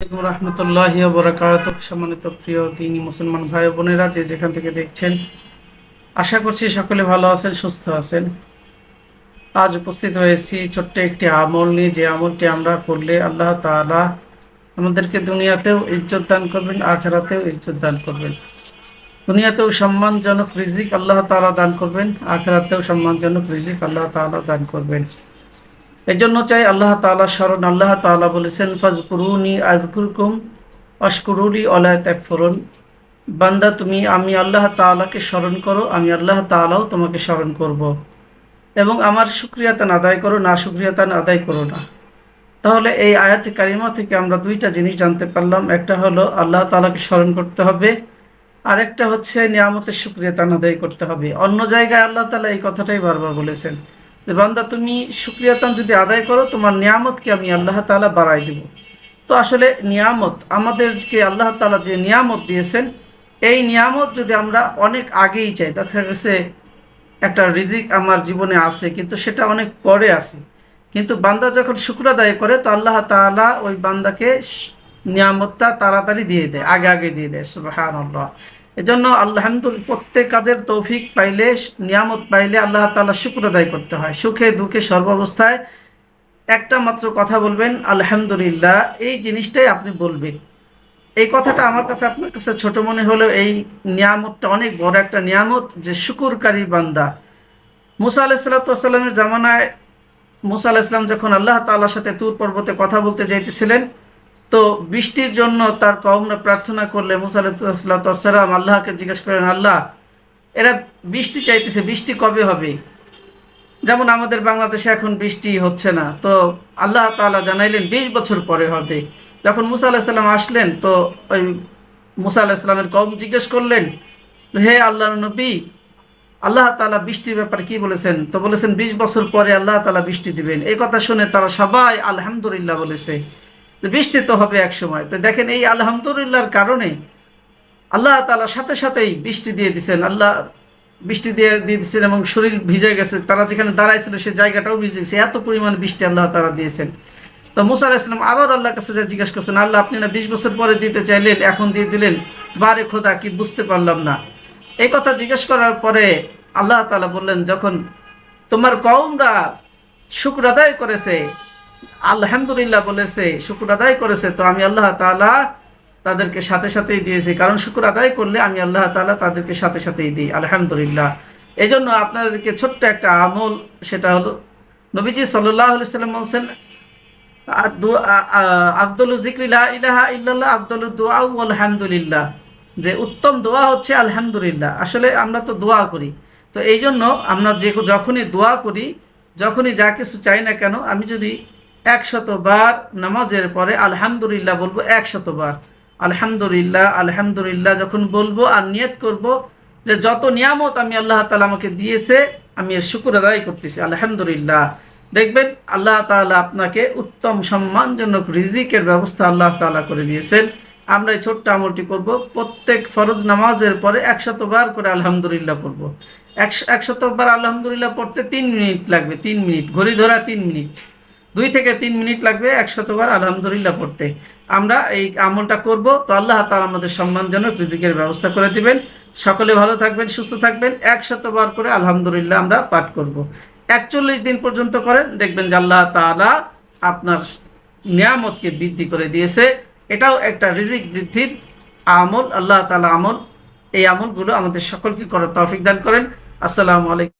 আসসালামাইকুম রহমতুল্লাহ বরাকাত সম্মানিত প্রিয় দিনী মুসলমান ভাই বোনেরা যে যেখান থেকে দেখছেন, আশা করছি সকলে ভালো আছেন, সুস্থ আছেন। আজ উপস্থিত হয়েছি ছোট্ট একটি আমল নিয়ে। যে আমলটি আমরা করলে আল্লাহ তাআলা আমাদেরকে দুনিয়াতেও ইজ্জত দান করবেন, আখেরাতেও ইজ্জত দান করবেন। দুনিয়াতেও সম্মানজনক রিজিক আল্লাহ তাআলা দান করবেন, আখেরাতেও সম্মানজনক রিজিক আল্লাহ তাআলা দান করবেন। এই জন্য চাই আল্লাহ তাআলা স্মরণ। আল্লাহ তাআলা বলেছেন, ফাজকুরুনি আজকুরকুম অশকুরুলি অলায় ত্যাগফরুন বান্দা, তুমি, আমি আল্লাহ তাআলাকে স্মরণ করো, আমি আল্লাহ তাআলাও তোমাকে স্মরণ করব। এবং আমার সুক্রিয়াতান আদায় করো, না সুক্রিয়াতান আদায় করো না। তাহলে এই আয়াতি কারিমা থেকে আমরা দুইটা জিনিস জানতে পারলাম। একটা হলো আল্লাহ তাআলাকে স্মরণ করতে হবে, আরেকটা হচ্ছে নিয়ামতের সুক্রিয়াতান আদায় করতে হবে। অন্য জায়গায় আল্লাহ তালা এই কথাটাই বারবার বলেছেন। বান্দা তুমি সুক্রিয়াতান যদি আদায় করো, তোমার নিয়ামতকে আমি আল্লাহ তাআলা বাড়াই দেব। তো আসলে নিয়ামত, আমাদেরকে আল্লাহ তাআলা যে নিয়ামত দিয়েছেন, এই নিয়ামত যদি আমরা অনেক আগেই চাই, দেখা গেছে একটা রিজিক আমার জীবনে আছে, কিন্তু সেটা অনেক পরে আসে কিন্তু বান্দা যখন শুক্র আদায় করে, তো আল্লাহ তাআলা ওই বান্দাকে নিয়ামতটা তাড়াতাড়ি দিয়ে দেয়, আগে আগে দিয়ে দেয় সুবাহান আল্লাহ এজন্য আল্লাহামদুল প্রত্যেক কাজের তৌফিক পাইলে, নিয়ামত পাইলে আল্লাহ তাআলা শুক্র আদায় করতে হয়। সুখে, দুঃখে, সর্বাবস্থায় একটা মাত্র কথা বলবেন, আলহামদুলিল্লাহ, এই জিনিসটাই আপনি বলবেন। এই কথাটা আমার কাছে, আপনার কাছে ছোট মনে হলেও এই নিয়ামতটা অনেক বড় একটা নিয়ামত যে শুকুরকারী বান্দা। মুসা আলাইসাল্লামের জামানায় মুসা আলাইসলাম যখন আল্লাহ তাআলার সাথে তুর পর্বতে কথা বলতে যাইতেছিলেন তো বৃষ্টির জন্য তার কমরা প্রার্থনা করলে মুসা আলাইসাল্লাম আল্লাহকে জিজ্ঞেস করেন, আল্লাহ, এরা বৃষ্টি চাইতেছে, বৃষ্টি কবে হবে? যেমন আমাদের বাংলাদেশে এখন বৃষ্টি হচ্ছে না, তো আল্লাহ তাআলা জানাইলেন বিশ বছর পরে হবে। যখন মুসা আলাহিসাল্লাম আসলেন, তো ওই মুসা আলাহিসাল্লামের কম জিজ্ঞেস করলেন, হে আল্লাহ নবী, আল্লাহ তাআলা বৃষ্টির ব্যাপারে কি বলেছেন? তো বলেছেন, বিশ বছর পরে আল্লাহ তালা বৃষ্টি দিবেন। এই কথা শুনে তারা সবাই আলহামদুলিল্লাহ বলেছে। বৃষ্টি তো হবে এক সময়। তো দেখেন এই আলহামদুলিল্লাহর কারণে আল্লাহ তাআলা সাথে সাথেই বৃষ্টি দিয়ে দিছেন। আল্লাহ বৃষ্টি দিয়ে দিয়ে দিচ্ছেন এবং শরীর ভিজে গেছে। তারা যেখানে দাঁড়াইছিল সেই জায়গাটাও ভিজে গেছে। এত পরিমাণ বৃষ্টি আল্লাহ তারা দিয়েছেন। তো মুসা আলাইসলাম আবার আল্লাহর কাছে যা জিজ্ঞাসা করছেন, আল্লাহ, আপনি না বিশ বছর পরে দিতে চাইলেন, এখন দিয়ে দিলেন? বারে খোদা, কি বুঝতে পারলাম না। এই কথা জিজ্ঞেস করার পরে আল্লাহ তালা বললেন, যখন তোমার কওমরা শুক্র আদায় করেছে আলহামদুলিল্লাহ বলেছে, শুকুর আদায় করেছে, তো আমি আল্লাহ তাআলা তাদেরকে সাথে সাথেই দিয়েছি। কারণ শুকুর আদায় করলে আমি আল্লাহ তাআলা তাদেরকে সাথে সাথেই দিই। আলহামদুলিল্লাহ। এই জন্য আপনাদেরকে ছোট্ট একটা আমল, সেটা হলো, নবীজি সাল্লাহ সাল্লাম বলছেন, আদু- আ- আ- আফদলু জিক্রি লা ইলাহা ইল্লাল্লাহ, আফদলু দোয়া আলহামদুলিল্লাহ যে উত্তম দোয়া হচ্ছে আলহামদুলিল্লাহ। আসলে আমরা তো দোয়া করি। তো এই জন্য আমরা যে যখনই দোয়া করি, যখনই যা কিছু চাই না কেন, আমি যদি একশতবার নামাজের পরে আলহামদুলিল্লাহ বলব একশতবার। আলহামদুলিল্লাহ আলহামদুলিল্লাহ যখন বলব আর নিয়ত করব যে যত নিয়ামত আমি আল্লাহ তালা আমাকে দিয়েছে, আমি এর শুকুর আদায় করতেছি। আলহামদুলিল্লাহ। দেখবেন আল্লাহ তাআলা আপনাকে উত্তম সম্মানজনক রিজিকের ব্যবস্থা আল্লাহ তাআলা করে দিয়েছেন। আমরা এই ছোট্ট আমলটি করব। প্রত্যেক ফরজ নামাজের পরে একশতবার করে আলহামদুলিল্লাহ পড়ব। একশো, একশতবার আলহামদুলিল্লাহ পড়তে তিন মিনিট লাগবে, তিন মিনিট। ঘড়ি ধরা তিন মিনিট। দুই থেকে তিন মিনিট লাগবে একশতবার আলহামদুলিল্লাহ পড়তে। আমরা এই আমলটা করব। তো আল্লাহ তাআলা আমাদের সম্মানজনক রিজিকের ব্যবস্থা করে দিবেন। সকলে ভালো থাকবেন, সুস্থ থাকবেন। একশতবার করে আলহামদুলিল্লাহ আমরা পাঠ করব। একচল্লিশ দিন পর্যন্ত করেন। দেখবেন যে আল্লাহ তাআলা আপনার নিয়ামতকে বৃদ্ধি করে দিয়েছে। এটাও একটা রিজিক বৃদ্ধির আমল, আল্লাহ তাআলা আমল। এই আমলগুলো আমাদের সকলকে করার তৌফিক দান করেন। আসসালামু আলাইকুম।